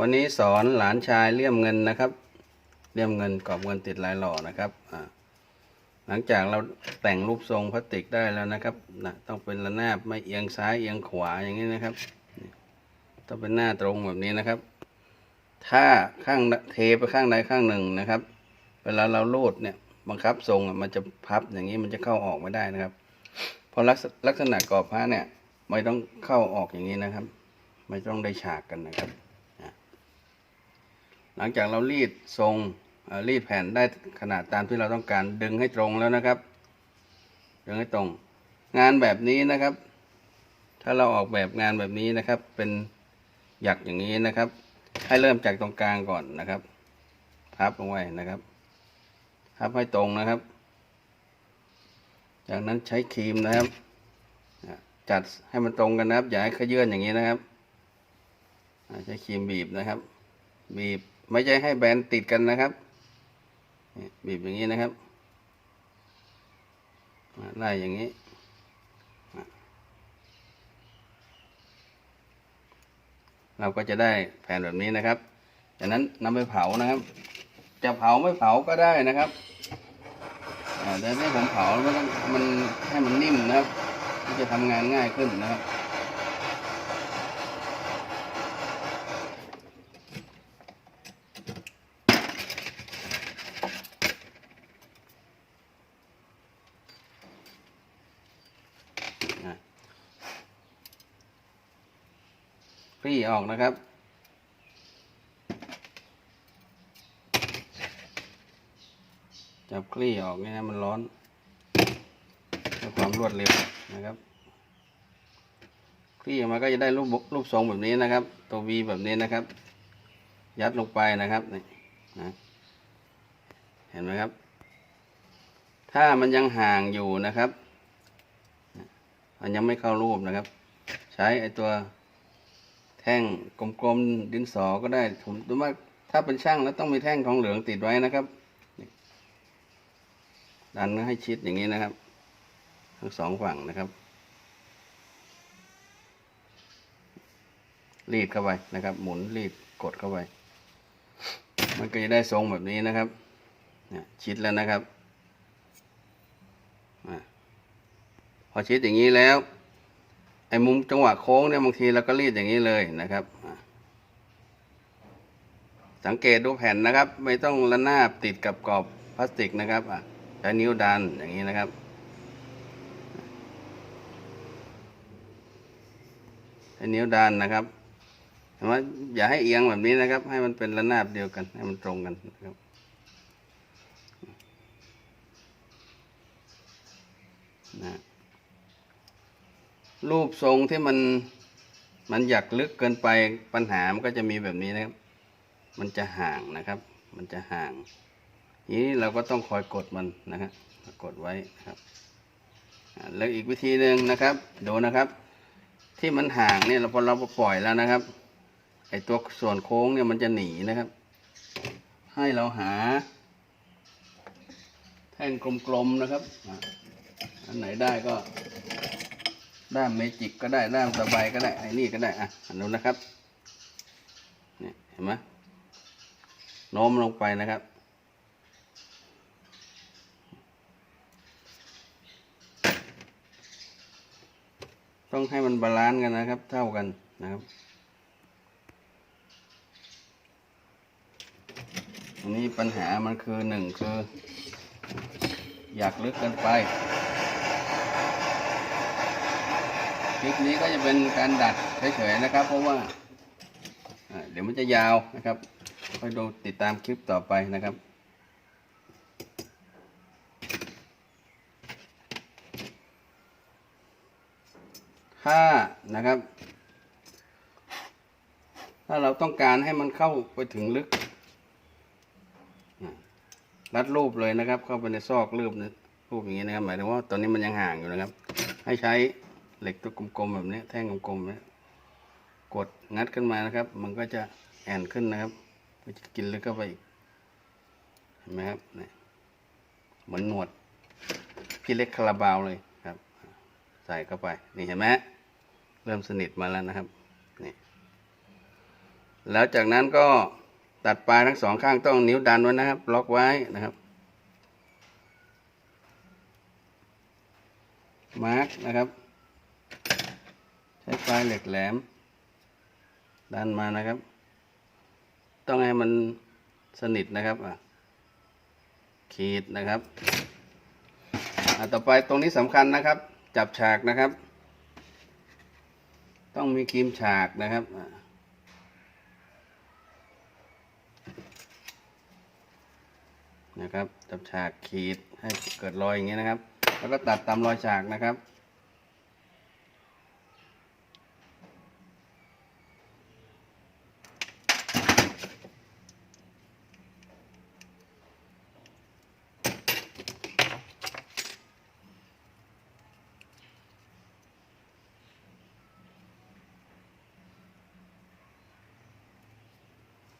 วันนี้สอนหลานชายเลี่ยมเงินนะครับ เลี่ยมเงินกรอบเงินติดลายหล่อนะครับหลังจากเราแต่งรูปทรงพลาสติกได้แล้วนะครับนะต้องเป็นระนาบไม่เอียงซ้ายเอียงขวาอย่างนี้นะครับ ต้องเป็นหน้าตรงแบบนี้นะครับ ถ้าข้างเทไปข้างใดข้างหนึ่งนะครับ เวลาเราลูดเนี่ยบังคับทรงมันจะพับอย่างนี้มันจะเข้าออกไม่ได้นะครับ เพราะลักษลักษณะกรอบพระเนี่ยไม่ต้องเข้าออกอย่างนี้นะครับ ไม่ต้องได้ฉากกันนะครับ หลังจากเรารีดทรงรีดแผ่นได้ขนาดตามที่เราต้องการดึงให้ตรงแล้วนะครับ ดึงให้ตรง งานแบบนี้นะครับ ถ้าเราออกแบบงานแบบนี้นะครับ เป็นหยักอย่างนี้นะครับ ให้เริ่มจากตรงกลางก่อนนะครับพับลงไว้นะครับพับให้ตรงนะครับ จากนั้นใช้ครีมนะครับ จัดให้มันตรงกันนะครับอย่าให้ขยื่นอย่างนี้นะครับใช้ครีมบีบนะครับ บีบ ไม่ใช่ให้แบนติดกันนะครับ บีบอย่างนี้นะครับไล่อย่างนี้ เราก็จะได้แผ่นแบบนี้นะครับ จากนั้นนำไปเผานะครับ จะเผาไม่เผาก็ได้นะครับแต่ที่ผมเผามันมันให้มันนิ่มนะครับมันจะทำงานง่ายขึ้นนะครับ คลี่ออกนะครับ จับคลี่ออกเนี่ยนะมันร้อนเพื่อความรวดเร็วนะครับคลี่ออกมาก็จะได้รูปรูปทรงแบบนี้นะครับ ตัววีแบบนี้นะครับ ยัดลงไปนะครับนี่นะเห็นไหมครับ ถ้ามันยังห่างอยู่นะครับ มันยังไม่เข้ารูปนะครับ ใช้ไอตัว ท่งกลมๆดินสอก็ได้ผมดูว่าถ้าเป็นช่างแล้วต้องมีแท่งทองเหลืองติดไว้นะครับดันให้ชิดอย่างนี้นะครับ ทั้งสองฝั่งนะครับ รีดเข้าไปนะครับ หมุนรีดกดเข้าไป มันก็จะได้ทรงแบบนี้นะครับเนี่ยชิดแล้วนะครับอพอชิดอย่างนี้แล้ว ไอ้มุมจังหวะโค้งเนี่ยบางทีเราก็รีดอย่างนี้เลยนะครับ สังเกตดูแผ่นนะครับ ไม่ต้องระนาบติดกับกรอบพลาสติกนะครับใช้นิ้วดันอย่างนี้นะครับใช้นิ้วดันนะครับแต่ว่าอย่าให้เอียงแบบนี้นะครับ ให้มันเป็นระนาบเดียวกัน ให้มันตรงกันนะครับนะ รูปทรงที่มันมันอยากลึกเกินไปปัญหามันก็จะมีแบบนี้นะครับ มันจะห่างนะครับ มันจะห่างทีนี้เราก็ต้องคอยกดมันนะครับกดไว้ครับแล้วอีกวิธีหนึ่งนะครับดูนะครับ ที่มันห่างเนี่ยเราพอเราปล่อยแล้วนะครับไอตัวส่วนโค้งเนี่ยมันจะหนีนะครับ ให้เราหา แท่งกลมๆนะครับอันไหนได้ก็ ด้ามเมจิกก็ได้ด้ามสบายก็ได้ไอ้นี่ก็ได้อะอันนู้นนะครับนี่เห็นไหมโน้มลงไปนะครับ ต้องให้มันบาลานซ์กันนะครับ เท่ากันนะครับอันนี้ปัญหามันคือหนึ่งคือ อยากลึกเกินไป คลิปนี้ก็จะเป็นการดัดเฉยๆนะครับ เพราะว่าเดี๋ยวมันจะยาวนะครับค่อยดูติดตามคลิปต่อไปนะครับถ้านะครับ ถ้าเราต้องการให้มันเข้าไปถึงลึกรัดรูปเลยนะครับ เข้าไปในซอกรูปนะรูปอย่างนี้นะครับ หมายถึงว่าตอนนี้มันยังห่างอยู่นะครับ ให้ใช้ เหล็กตัวกลมๆแบบนี้แท่งกลมๆนี่ยกดงัดขึ้นมานะครับ มันก็จะแอนขึ้นนะครับมันจะกินลึกเข้าไปอีกเห็นไหมครับเนี่ยเหมือนหนวดพี่เล็กคาราบาวเลยครับ ใส่เข้าไป นี่เห็นไหมเริ่มสนิทมาแล้วนะครับนี่แล้วจากนั้นก็ตัดปลายทั้งสองข้างต้องนิ้วดันไว้นะครับ ล็อกไว้นะครับมาร์กนะครับ ปลายเหล็กแหลม ดันมานะครับ ต้องให้มันสนิทนะครับอะขีดนะครับอะต่อไปตรงนี้สำคัญนะครับ จับฉากนะครับ ต้องมีครีมฉากนะครับอะนะครับจับฉากขีดให้เกิดรอยอย่างนี้นะครับ แล้วก็ตัดตามรอยฉากนะครับ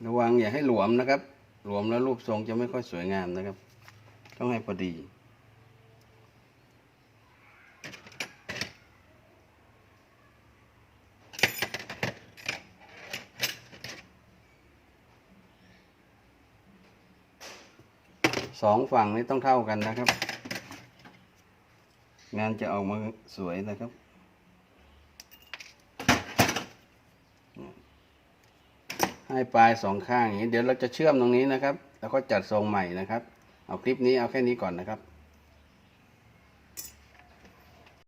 ระวังอย่าให้หลวมนะครับ หลวมแล้วรูปทรงจะไม่ค่อยสวยงามนะครับ ต้องให้พอดี สองฝั่งนี้ต้องเท่ากันนะครับ งานจะออกมาสวยนะครับ ให้ปลายสองข้างอย่างนี้ เดี๋ยวเราจะเชื่อมตรงนี้นะครับ แล้วก็จัดทรงใหม่นะครับ เอาคลิปนี้เอาแค่นี้ก่อนนะครับ